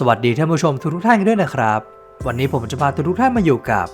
สวัสดีท่านผู้ชมทุกท่านกันด้วยนะครับ วันนี้ผมจะพาทุกท่านมาอยู่กับ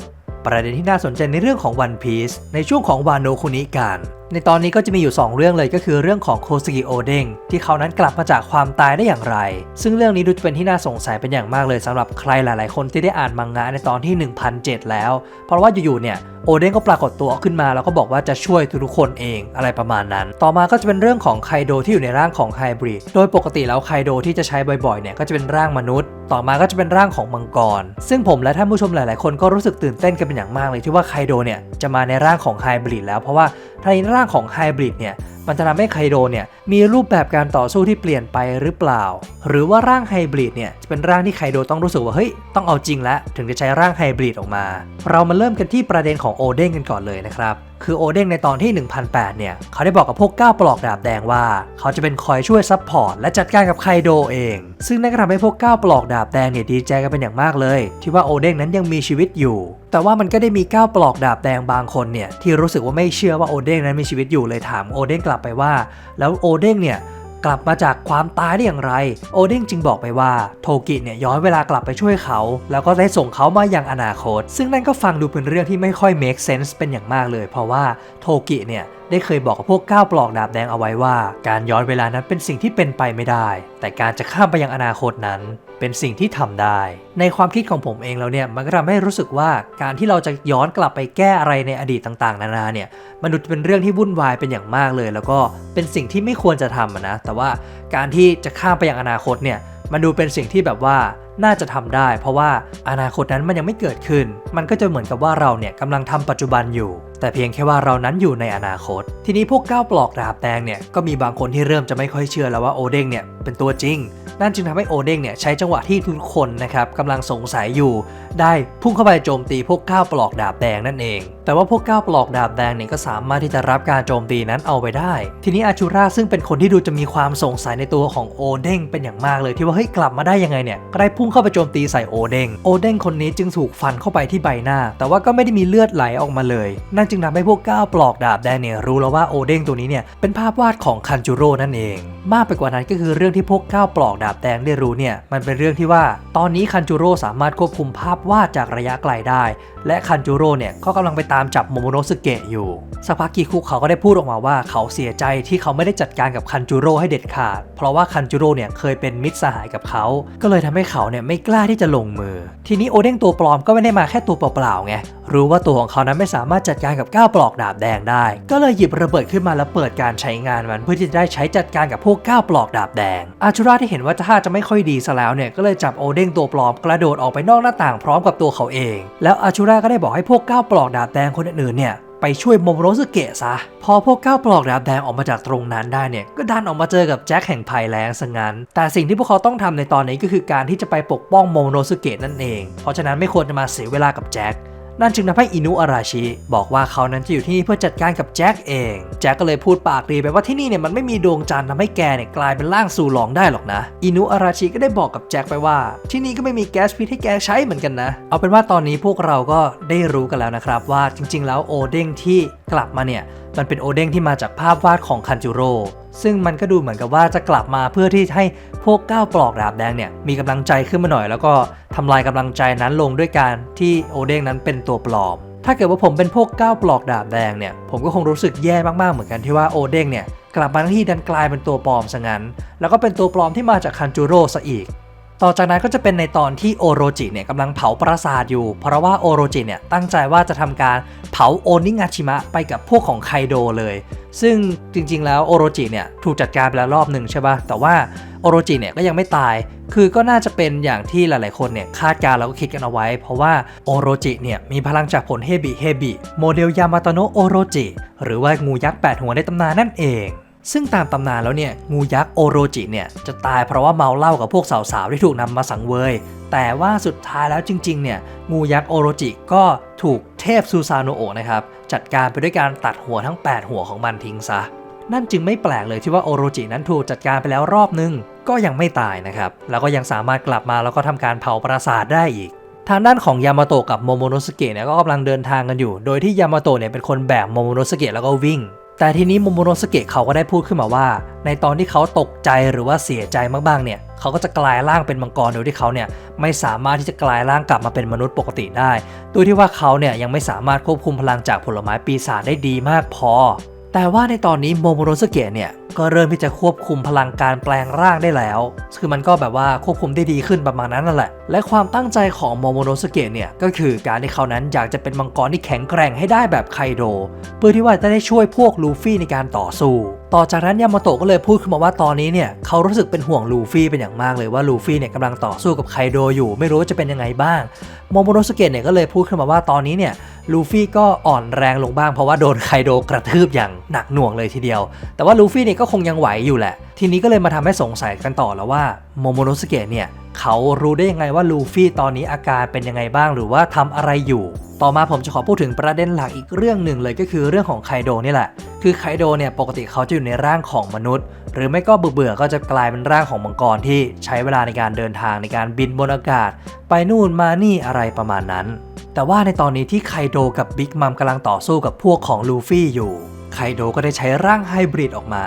ประเด็นที่น่าสนใจในเรื่องของ One Piece ในช่วงของวานโนคุนิกันในตอนนี้ก็จะมีอยู่ 2 เรื่องเลยก็คือเรื่องของโคสกิโอเด้งที่เขานั้นกลับมาจากความตายได้อย่างไร ซึ่งเรื่องนี้ดูจะเป็นที่น่าสงสัยเป็นอย่างมากเลยสำหรับใครหลาย ๆ คนที่ได้อ่านมังงะในตอนที่ 1007 แล้ว เพราะว่าอยู่ ๆ เนี่ยโอเด้งก็ปรากฏตัวขึ้นมาแล้วก็บอกว่าจะช่วยทุกคนเองอะไรประมาณนั้น ต่อมาก็จะเป็นเรื่องของไคโดที่อยู่ในร่างของไฮบริด โดยปกติแล้วไคโดที่จะใช้บ่อย ๆ เนี่ยก็จะเป็นร่างมนุษย์ ต่อมาก็จะเป็นร่างของมังกร ซึ่งผมและท่านผู้ชมหลาย ๆ คนก็รู้สึกตื่นเต้นกันเป็นอย่างมากเลยที่ว่าไคโดเนี่ยจะมาในร่างของไฮบริดแล้วเพราะว่าในร่างของไฮบริดเนี่ย มันจะทำให้ไคโดเนี่ยมีรูปแบบการต่อสู้ที่เปลี่ยนไปหรือเปล่า หรือว่าร่างไฮบริดเนี่ยจะเป็นร่างที่ไคโดต้องรู้สึกว่าเฮ้ยต้องเอาจริงแล้วถึงจะใช้ร่างไฮบริดออกมา เรามาเริ่มกันที่ประเด็นของโอเด้งกันก่อนเลยนะครับคือโอเด้งในตอนที่ 1008 เนี่ย เขาได้บอกกับพวก 9 ปลอกดาบแดงว่า เขาจะเป็นคอยช่วยซับพอร์ตและจัดการกับไคโดเอง ซึ่งนั่นก็ทำให้พวก 9 ปลอกดาบแดงเนี่ยดีใจกันเป็นอย่างมากเลย ที่ว่าโอเด้งนั้นยังมีชีวิตอยู่ แต่ว่ามันก็ได้มีก้าวปลอกดาบแดงบางคนเนี่ยที่รู้สึกว่าไม่เชื่อว่าโอเด้งนั้นมีชีวิตอยู่เลยถามโอเด้งกลับไปว่า แล้วโอเด้งเนี่ยกลับมาจากความตายได้อย่างไร โอเด้งจึงบอกไปว่าโทกิเนี่ยย้อนเวลากลับไปช่วยเขา แล้วก็ได้ส่งเขามายังอนาคต ซึ่งนั่นก็ฟังดูเป็นเรื่องที่ไม่ค่อย make sense เป็นอย่างมากเลย เพราะว่าโทกิเนี่ย ได้เคยบอกกับพวกก้าวปลอกดาบแดงเอาไว้ว่า การย้อนเวลานั้นเป็นสิ่งที่เป็นไปไม่ได้ แต่การจะข้ามไปยังอนาคตนั้น เป็นสิ่งที่ทำได้ ในความคิดของผมเองแล้วเนี่ยมันก็ทำให้รู้สึกว่าการที่เราจะย้อนกลับไปแก้อะไรในอดีตต่างๆ นานาเนี่ยมันดูเป็นเรื่องที่วุ่นวายเป็นอย่างมากเลย แล้วก็เป็นสิ่งที่ไม่ควรจะทำนะแต่ว่าการที่จะข้ามไปยังอนาคตเนี่ยมันดูเป็นสิ่งที่แบบว่าน่าจะทำได้ เพราะว่าอนาคตนั้นมันยังไม่เกิดขึ้น มันก็จะเหมือนกับว่าเราเนี่ยกำลังทำปัจจุบันอยู่ แต่เพียงแค่ว่าเรานั้นอยู่ในอนาคต ทีนี้พวกก้าวปลอกดาบแดงเนี่ยก็มีบางคนที่เริ่มจะไม่ค่อยเชื่อแล้วว่าโอเด้งเนี่ยเป็นตัวจริง นั่นจึงทำให้โอเด้งเนี่ยใช้จังหวะที่ทุกคนนะครับกำลังสงสัยอยู่ ได้พุ่งเข้าไปโจมตีพวกก้าวปลอกดาบแดงนั่นเอง แต่ว่าพวกก้าวปลอกดาบแดงเนี่ยก็สามารถที่จะรับการโจมตีนั้นเอาไปได้ ทีนี้อาชูราซึ่งเป็นคนที่ดูจะมีความสงสัยในตัวของโอเด้งเป็นอย่างมากเลยที่ว่าเฮ้ยกลับมาได้ยังไงเนี่ยก็ได้พุ่งเข้าไปโจมตีใส่โอเด้งโอเด้งคนนี้จึงถูกฟันเข้าไปที่ใบหน้า แต่ว่าก็ไม่ได้มีเลือดไหลออกมาเลย นั่นจึงทำให้พวกก้าวปลอกดาบแดงเนี่ยรู้แล้วว่าโอเด้งตัวนี้เนี่ยเป็นภาพวาดของคันจูโร่นั่นเอง มากไปกว่านั้นก็คือเรื่องที่พวกก้าวปลอกดาบแดงได้รู้เนี่ยมันเป็นเรื่องที่ว่า ตอนนี้คันจูโร่สามารถควบคุมภาพวาดจากระยะไกลได้ และคันจูโร่เนี่ยก็กำลังไปตามจับโมโมโนสเกะอยู่ สักพักกีคุเขาก็ได้พูดออกมาว่าเขาเสียใจที่เขาไม่ได้จัดการกับคันจูโร่ให้เด็ดขาด เพราะว่าคันจูโร่เนี่ยเคยเป็นมิตรสหายกับเขา ก็เลยทำให้เขาเนี่ยไม่กล้าที่จะลงมือ ทีนี้โอเด้งตัวปลอมก็ไม่ได้มาแค่ตัวเปล่าๆไงรู้ว่าตัวของเขานั้นไม่สามารถจัดการกับก้าวปลอกดาบแดงได้ ก็เลยหยิบระเบิดขึ้นมาแล้วเปิดการใช้งานมันเพื่อที่จะได้ใช้จัดการกับพวกก้าวปลอกดาบแดง อาชูราที่เห็นว่าท่าจะไม่ค่อยดีซะแล้วเนี่ยก็เลยจับโอเด้งตัวปลอมกระโดดออกไปนอกหน้าต่างพร้อมกับตัวเขาเอง แล้วอาชูราก็ได้บอกให้พวกก้าวปลอกดาบแดงคนอื่นๆเนี่ยไปช่วยโมโมโรสเกะซะ พอพวกก้าวปลอกดาบแดงออกมาจากตรงนั้นได้เนี่ย ก็ดันออกมาเจอกับแจ็คแห่งภัยแล้งซะงั้น แต่สิ่งที่พวกเขาต้องทำในตอนนี้ก็คือการที่จะไปปกป้องโมโมโรสเกะนั่นเอง เพราะฉะนั้นไม่ควรจะมาเสียเวลากับแจ็ค นั่นจึงทำให้อินุอาราชิ บอกว่าเขานั้นจะอยู่ที่นี่เพื่อจัดการกับแจ็คเอง แจ็คก็เลยพูดปากดีไปว่าที่นี่เนี่ยมันไม่มีดวงจันทร์ทำให้แกเนี่ยกลายเป็นร่างสู่หลองได้หรอกนะ อินุอาราชิก็ได้บอกกับแจ็คไปว่า ที่นี่ก็ไม่มีแก๊สพิษให้แกใช้เหมือนกันนะ เอาเป็นว่าตอนนี้พวกเราก็ได้รู้กันแล้วนะครับว่าจริง ๆ แล้วโอเด้งที่กลับมาเนี่ยมันเป็นโอเด้งที่มาจากภาพวาดของคันจูโร่ ซึ่งมันก็ดูเหมือนกับว่าจะกลับมาเพื่อที่ให้พวกก้าวปลอกดาบแดงเนี่ยมีกำลังใจขึ้นมาหน่อย แล้วก็ทำลายกำลังใจนั้นลงด้วยการที่โอเด้งนั้นเป็นตัวปลอม ถ้าเกิดว่าผมเป็นพวกก้าวปลอกดาบแดงเนี่ยผมก็คงรู้สึกแย่มากๆเหมือนกันที่ว่าโอเด้งเนี่ยกลับมาที่ดันกลายเป็นตัวปลอมซะงั้น แล้วก็เป็นตัวปลอมที่มาจากคันจูโร่ซะอีก ต่อจากนั้นก็จะเป็นในตอนที่โอโรจิเนี่ยกำลังเผาปราสาทอยู่ เพราะว่าโอโรจิเนี่ยตั้งใจว่าจะทำการเผาโอนิงาชิมะไปกับพวกของไคโดเลย ซึ่งจริงๆ แล้วโอโรจิเนี่ยถูกจัดการไปแล้วรอบหนึ่งใช่ปะแต่ว่าโอโรจิเนี่ยก็ยังไม่ตาย คือก็น่าจะเป็นอย่างที่หลายๆ คนเนี่ยคาดการแล้วก็คิดกันเอาไว้ เพราะว่าโอโรจิเนี่ยมีพลังจากผลเฮบิเฮบิโมเดลยามาโตโนโอโรจิหรือว่างูยักษ์แปดหัวในตำนานนั่นเอง ซึ่งตามตำนานแล้วเนี่ยงูยักษ์โอโรจิเนี่ยจะตายเพราะว่าเมาเหล้ากับพวกสาวๆที่ถูกนำมาสังเวย แต่ว่าสุดท้ายแล้วจริงๆเนี่ยงูยักษ์โอโรจิก็ถูกเทพซูซาโนโอะนะครับจัดการไปด้วยการตัดหัวทั้ง 8 หัวของมันทิ้งซะ นั่นจึงไม่แปลกเลยที่ว่าโอโรจินั้นถูกจัดการไปแล้วรอบนึง ก็ยังไม่ตายนะครับแล้วก็ยังสามารถกลับมาแล้วก็ทำการเผาปราสาทได้อีกทางด้านของยามาโตะกับโมโมโนสเกะเนี่ยก็กำลังเดินทางกันอยู่ โดยที่ยามาโตะเนี่ยเป็นคนแบกโมโมโนสเกะแล้วก็วิ่ง แต่ทีนี้โมโมโนสเกะเขาก็ได้พูดขึ้นมาว่า ในตอนที่เขาตกใจหรือว่าเสียใจมากๆเนี่ยเขาก็จะกลายร่างเป็นมังกรโดยที่เขาเนี่ยไม่สามารถที่จะกลายร่างกลับมาเป็นมนุษย์ปกติได้โดยที่ว่าเขาเนี่ยยังไม่สามารถควบคุมพลังจากผลไม้ปีศาจได้ดีมากพอ แต่ว่าในตอนนี้โมโมโนสเกะเนี่ย ก็เริ่มที่จะควบคุมพลังการแปลงร่างได้แล้ว คือมันก็แบบว่าควบคุมได้ดีขึ้นประมาณนั้นนั่นแหละ และความตั้งใจของโมโมโนสเกะเนี่ย ก็คือการที่เขานั้นอยากจะเป็นมังกรที่แข็งแกร่งให้ได้แบบไคโด เพื่อที่ว่าจะได้ช่วยพวกลูฟี่ในการต่อสู้ ต่อจากนั้นยามาโตะก็เลยพูดขึ้นมาว่าตอนนี้เนี่ยเขารู้สึกเป็นห่วงลูฟี่เป็นอย่างมากเลยว่าลูฟี่เนี่ยกำลังต่อสู้กับไคโดอยู่ ไม่รู้ว่าจะเป็นยังไงบ้าง โมโมโนสเกะเนี่ยก็เลยพูดขึ้นมาว่าตอนนี้เนี่ยลูฟี่ก็อ่อนแรงลงบ้างเพราะว่าโดนไคโดกระทืบอย่างหนักหน่วงเลยทีเดียว แต่ว่าลูฟี่เนี่ยก็คงยังไหวอยู่แหละ ทีนี้ก็เลยมาทำให้สงสัยกันต่อแล้วว่าโมโมโนสเกะเนี่ยเขารู้ได้ยังไงว่าลูฟี่ตอนนี้อาการเป็นยังไงบ้างหรือว่าทำอะไรอยู่ ต่อมาผมจะขอพูดถึงประเด็นหลักอีกเรื่องหนึ่งเลยก็คือเรื่องของไคโดนี่แหละ คือไคโดเนี่ยปกติเขาจะอยู่ในร่างของมนุษย์ หรือไม่ก็เบื่อๆก็จะกลายเป็นร่างของมังกรที่ใช้เวลาในการเดินทางในการบินบนอากาศ ไปนู่นมานี่อะไรประมาณนั้น แต่ว่าในตอนนี้ที่ไคโดกับบิ๊กมัมกำลังต่อสู้กับพวกของลูฟี่อยู่ไคโดก็ได้ใช้ร่างไฮบริดออกมา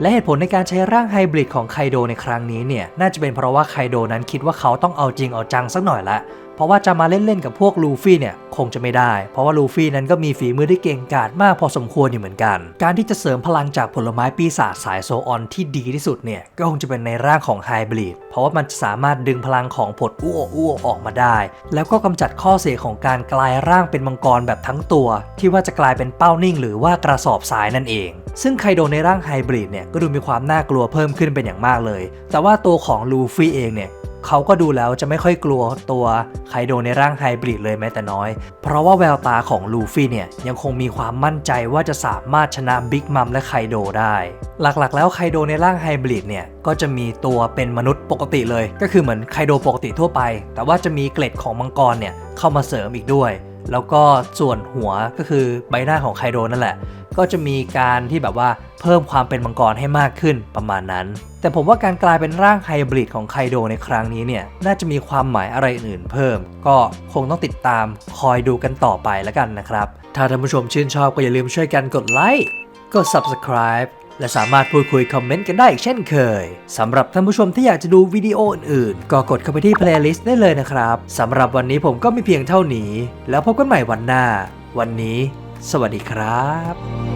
และเหตุผลในการใช้ร่างไฮบริดของไคโดในครั้งนี้เนี่ย น่าจะเป็นเพราะว่าไคโดนั้นคิดว่าเขาต้องเอาจริงเอาจังสักหน่อยละ เพราะว่าจะมาเล่นๆกับพวกลูฟี่เนี่ยคงจะไม่ได้ เพราะว่าลูฟี่นั้นก็มีฝีมือที่เก่งกาจมากพอสมควรอยู่เหมือนกัน การที่จะเสริมพลังจากผลไม้ปีศาจสายโซออนที่ดีที่สุดเนี่ยก็คงจะเป็นในร่างของไฮบริดเพราะว่ามันจะสามารถดึงพลังของผดอ้วอ้วออกมาได้ แล้วก็กำจัดข้อเสียของการกลายร่างเป็นมังกรแบบทั้งตัว ที่ว่าจะกลายเป็นเป้านิ่ง หรือว่ากระสอบทรายนั่นเอง ซึ่งไคโดในร่างไฮบริดเนี่ยก็ดูมีความน่ากลัวเพิ่มขึ้นเป็นอย่างมากเลย แต่ว่าตัวของลูฟี่เองเนี่ย เขาก็ดูแล้วจะไม่ค่อยกลัวตัวไคโดในร่างไฮบริดเลยแม้แต่น้อย เพราะว่าแววตาของลูฟี่เนี่ยยังคงมีความมั่นใจว่าจะสามารถชนะบิ๊กมัมและไคโดได้ หลักๆ แล้วไคโดในร่างไฮบริดเนี่ยก็จะมีตัวเป็นมนุษย์ปกติเลย ก็คือเหมือนไคโดปกติทั่วไป แต่ว่าจะมีเกล็ดของมังกรเนี่ยเข้ามาเสริมอีกด้วย แล้วก็ส่วนหัวก็คือใบหน้าของไคโดนั่นแหละ ก็จะมีการที่แบบว่าเพิ่มความเป็นมังกรให้มากขึ้นประมาณนั้น แต่ผมว่าการกลายเป็นร่างไฮบริดของไคโดในครั้งนี้เนี่ย น่าจะมีความหมายอะไรอื่นเพิ่ม ก็คงต้องติดตามคอยดูกันต่อไปแล้วกันนะครับ ถ้าท่านผู้ชมชื่นชอบก็อย่าลืมช่วยกันกดไลค์ กด subscribe และสามารถพูดคุยคอมเมนต์กันได้อีกเช่นเคย สำหรับท่านผู้ชมที่อยากจะดูวิดีโออื่นๆ ก็กดเข้าไปที่ playlist ได้เลยนะครับ สำหรับวันนี้ผมก็มีเพียงเท่านี้ แล้วพบกันใหม่วันหน้า วันนี้ สวัสดีครับ